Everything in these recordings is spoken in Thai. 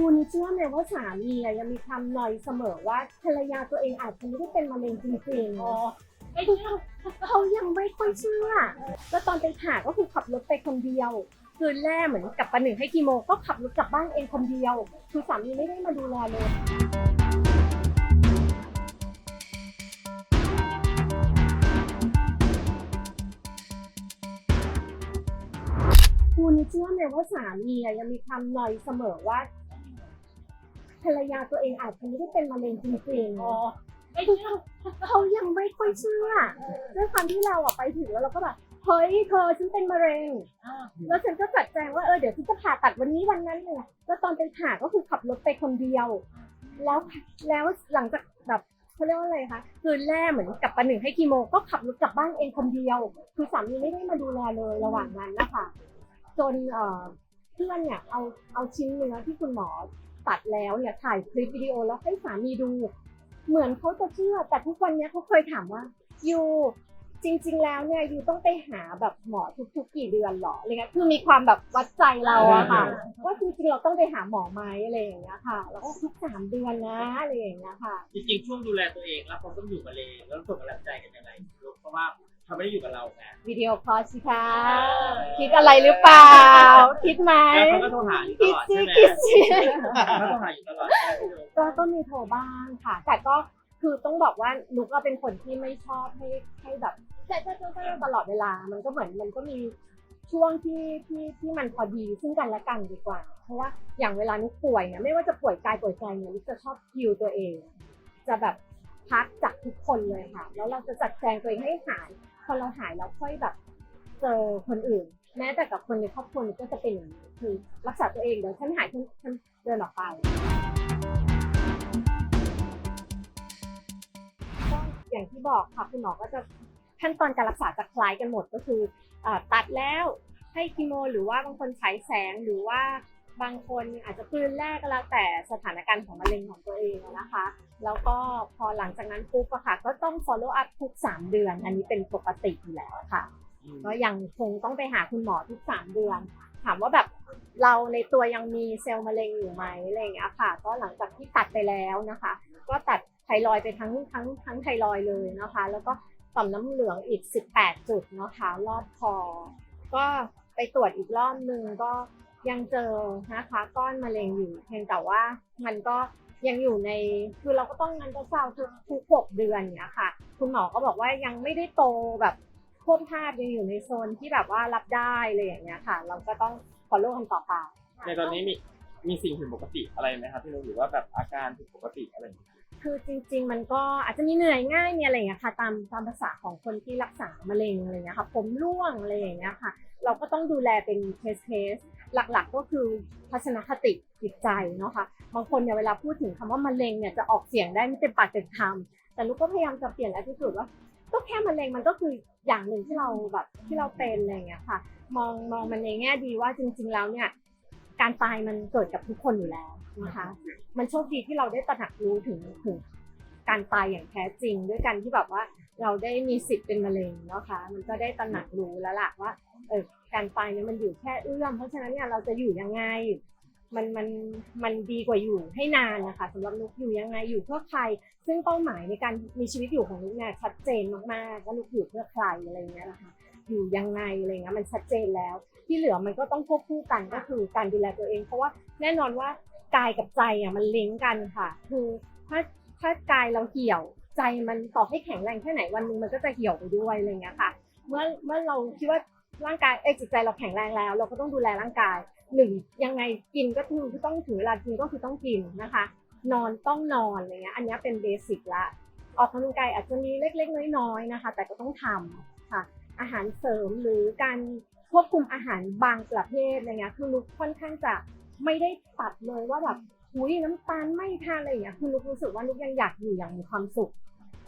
คุณเชื่อไหมว่าสามีอะยังมีความหน่อยเสมอว่าภรรยาตัวเองอาจจะไม่ได้เป็นมะเร็งจริงๆ อ๋อไม่เชื่อเขายังไม่ค่อยเชื่อ แล้วตอนไปผ่าก็คือขับรถไปคนเดียว คืนแรกเหมือนกับประหนึ่งให้คีโมก็ขับรถกลับบ้านเองคนเดียว คือสามีไม่ได้มาดูแลเลย คุณเชื่อไหมว่าสามีอะยังมีความหน่อยเสมอว่าภ รรยาตัวเองอาจจะไม่ได้เป็นมะเร็งจริงๆ อ๋อไม่เชื่อเขายังไม่ค่อยเชื่อด้วยความที่เราอะไปถึงแล้วเราก็แบบเฮ้ยเธอฉันเป็นมะเร็ง อ่าแล้วฉันก็จัดแจงว่าเออเดี๋ยวฉันจะผ่าตัดวันนี้วันนั้นเลยแล้วตอนไปผ่าก็คือขับรถไปคนเดียว แล้วแล้วหลังจากแบบเขาเรียกว่าอะไรคะคืนแรกเหมือนกับประหนึ่งให้คีโมก็ขับรถกลับบ้านเองคนเดียว คือสามีไม่ได้มาดูแลเลยระหว่างนั้นนะคะจนเอ่อเพื่อนเนี่ยเอาเอาชิ้นเนื้อที่คุณหมอ ตัดแล้วเนี่ยถ่ายคลิปวิดีโอแล้วให้สามีดู เหมือนเขาจะเชื่อ แต่ทุกวันเนี้ยเขาเคยถามว่ายูจริง ๆ แล้วเนี่ยยูต้องไปหาแบบหมอทุกๆ กี่เดือนหรออะไรเงี้ยคือมีความแบบวัดใจเราอะค่ะว่าจริงๆเราต้องไปหาหมอไหมอะไรอย่างเงี้ยค่ะ แล้วก็ทุกสามเดือนนะอะไรอย่างเงี้ยค่ะ จริงๆช่วงดูแลตัวเองแล้วเขาต้องอยู่กับเลงแล้วส่งกำลังใจกันยังไงลูกเพราะว่า เขาไม่ได้อยู่กับเราไงวิดีโอคอลสิคะคิดอะไรหรือเปล่า คิดไหมแล้วเขาก็โทรหาอยู่ตคิดลอดสิใช่ไหมคิดสิเขาโทรหาอยู่ตลอดใช่ไหมพี่ลูกก็ก็มีโทรบ้างค่ะ แต่ก็คือต้องบอกว่านุกก็เป็นคนที่ไม่ชอบให้ให้แบบแจ๊ะแจ๊ะแจ๊ะแจ๊ะตลอดเวลา มันก็เหมือนมันก็มีช่วงที่ที่ที่มันพอดีซึ่งกันและกันดีกว่า เพราะว่าอย่างเวลานุกป่วยเนี่ยไม่ว่าจะป่วยกายป่วยใจเนี่ยนุกจะชอบคิวตัวเอง จะแบบพักจากทุกคนเลยค่ะ แล้วเราจะจัดแจงตัวเองให้หาย พอเราหายแล้วค่อยแบบเจอคนอื่น แม้แต่กับคนในครอบครัวก็จะเป็นอย่างนี้คือรักษาตัวเองเดี๋ยวฉันหายฉันฉันเดินออกไปก็อย่างที่บอกค่ะคุณหมอก็จะขั้นตอนการรักษาจะคล้ายกันหมดก็คือเอ่อตัดแล้วให้คีโม หรือว่าบางคนฉายแสงหรือว่า บางคนอาจจะคืนแรกก็แล้วแต่สถานการณ์ของมะเร็งของตัวเองอะนะคะ แล้วก็พอหลังจากนั้นปุ๊บอะค่ะ ก็ต้อง follow up ทุก 3 เดือน อันนี้เป็นปกติอยู่แล้วค่ะ ก็ยังคงต้องไปหาคุณหมอทุก 3 เดือน ถามว่าแบบเราในตัวยังมีเซลล์มะเร็งอยู่ไหมอะไรอย่างเงี้ยค่ะ ก็หลังจากที่ตัดไปแล้วนะคะ ก็ตัดไทรอยด์ไปทั้งทั้งทั้งไทรอยด์เลยนะคะ แล้วก็ต่อมน้ำเหลืองอีก 18 จุดนะคะ รอบคอ ก็ไปตรวจอีกรอบนึงก็ ยังเจอนะคะก้อนมะเร็งอยู่เพียงแต่ว่ามันก็ยังอยู่ในคือเราก็ต้องนันจะเศร้าทุกทุกหกเดือนเนี้ยค่ะ คุณหมอก็บอกว่ายังไม่ได้โตแบบควบภาพยังอยู่ในโซนที่แบบว่ารับได้เลยอย่างเงี้ยค่ะ เราก็ต้อง follow กันต่อไปในตอนนี้มีมีสิ่งผิดปกติอะไรไหมครับพี่ลูกหรือว่าแบบอาการผิดปกติอะไรอย่างเงี้ยคือจริง ๆ มันก็อาจจะมีเหนื่อยง่ายมีอะไรอย่างเงี้ยค่ะ ตามตามภาษาของคนที่รักษามะเร็งอะไรอย่างเงี้ยค่ะ ผมร่วงอะไรอย่างเงี้ยค่ะ เราก็ต้องดูแลเป็นเคสเคส หลักๆก็คือทัศนคติจิตใจเนาะค่ะบางคนเนี่ยเวลาพูดถึงคำว่ามะเร็งเนี่ยจะออกเสียงได้ไม่เต็มปากเต็มคำแต่ลูกก็พยายามจะเปลี่ยน attitude ว่า ก็แค่มะเร็งมันก็คืออย่างหนึ่งที่เราแบบที่เราเป็นอะไรเงี้ยค่ะ มองมองมันในแง่ดีว่าจริง ๆ แล้วเนี่ยการตายมันเกิดกับทุกคนอยู่แล้วนะคะ มันโชคดีที่เราได้ตระหนักรู้ถึงถึงการตายอย่างแท้จริง ด้วยกันที่แบบว่าเราได้มีสิทธิ์เป็นมะเร็งเนาะค่ะมันก็ได้ตระหนักรู้แล้วล่ะว่าเออ การตายเนี่ยมันอยู่แค่เอื้อม เพราะฉะนั้นเนี่ยเราจะอยู่ยังไง มันมันมันดีกว่าอยู่ให้นานนะคะสำหรับนุกอยู่ยังไงอยู่เพื่อใคร ซึ่งเป้าหมายในการมีชีวิตอยู่ของนุกเนี่ยชัดเจนมากๆว่านุกอยู่เพื่อใครอะไรเงี้ยนะคะอยู่ยังไงอะไรเงี้ยมันชัดเจนแล้ว ที่เหลือมันก็ต้องควบคู่กันก็คือการดูแลตัวเอง เพราะว่าแน่นอนว่ากายกับใจอะมันลิงก์กันค่ะ คือถ้าถ้ากายเราเหี่ยวใจมันต่อให้แข็งแรงแค่ไหนวันหนึงมันก็จะเหี่ยวไปด้วยอะไรเงี้ยค่ะ เมื่อเมื่อเราคิดว่า ร่างกายเอ้ยจิตใจเราแข็งแรงแล้ว เราก็ต้องดูแลร่างกายหนึ่งยังไงกินก็คือต้องถึงเวลากินก็คือต้องกินนะคะ นอนต้องนอนอะไรเงี้ยอันนี้เป็นเบสิกละออกกำลังกายอาจจะมีเล็กๆ น้อยๆนะคะ แต่ก็ต้องทำค่ะ อาหารเสริมหรือการควบคุมอาหารบางประเภทอะไรเงี้ยคือนุกค่อนข้างจะไม่ได้ตัดเลยว่าแบบหุยน้ำตาลไม่ทานอะไรอย่างเงี้ยคือนุกรู้สึกว่านุกยังอยากอยู่อย่างมีความสุข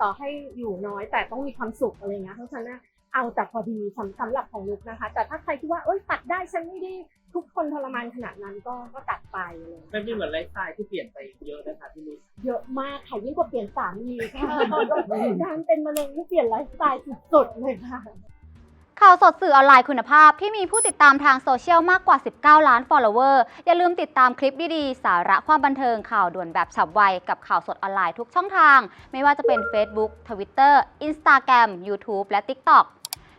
ต่อให้อยู่น้อยแต่ต้องมีความสุขอะไรเงี้ยเพราะฉะนั้นน่ะ เอาแต่พอดีสำสำหรับของลุกนะคะ แต่ถ้าใครคิดว่าเอ้ยตัดได้ฉันไม่ได้ทุกคนทรมานขนาดนั้นก็ก็ตัดไปเลยไม่เหมือนไลฟ์สไตล์ที่เปลี่ยนไปเยอะนะคะพี่ลุกเยอะมากค่ะยิ่งกว่าเปลี่ยนสามีค่ะการเป็นมะเร็งที่เปลี่ยนไลฟ์สไตล์สุดๆเลยค่ะข่าวสดสื่อออนไลน์คุณภาพที่มีผู้ติดตามทางโซเชียลมากกว่า 19 ล้านฟอลโลเวอร์อย่าลืมติดตามคลิปดีๆ สาระความบันเทิงข่าวด่วนแบบฉับไว กับข่าวสดออนไลน์ทุกช่องทาง ไม่ว่าจะเป็น Facebook Twitter Instagram YouTube และ TikTok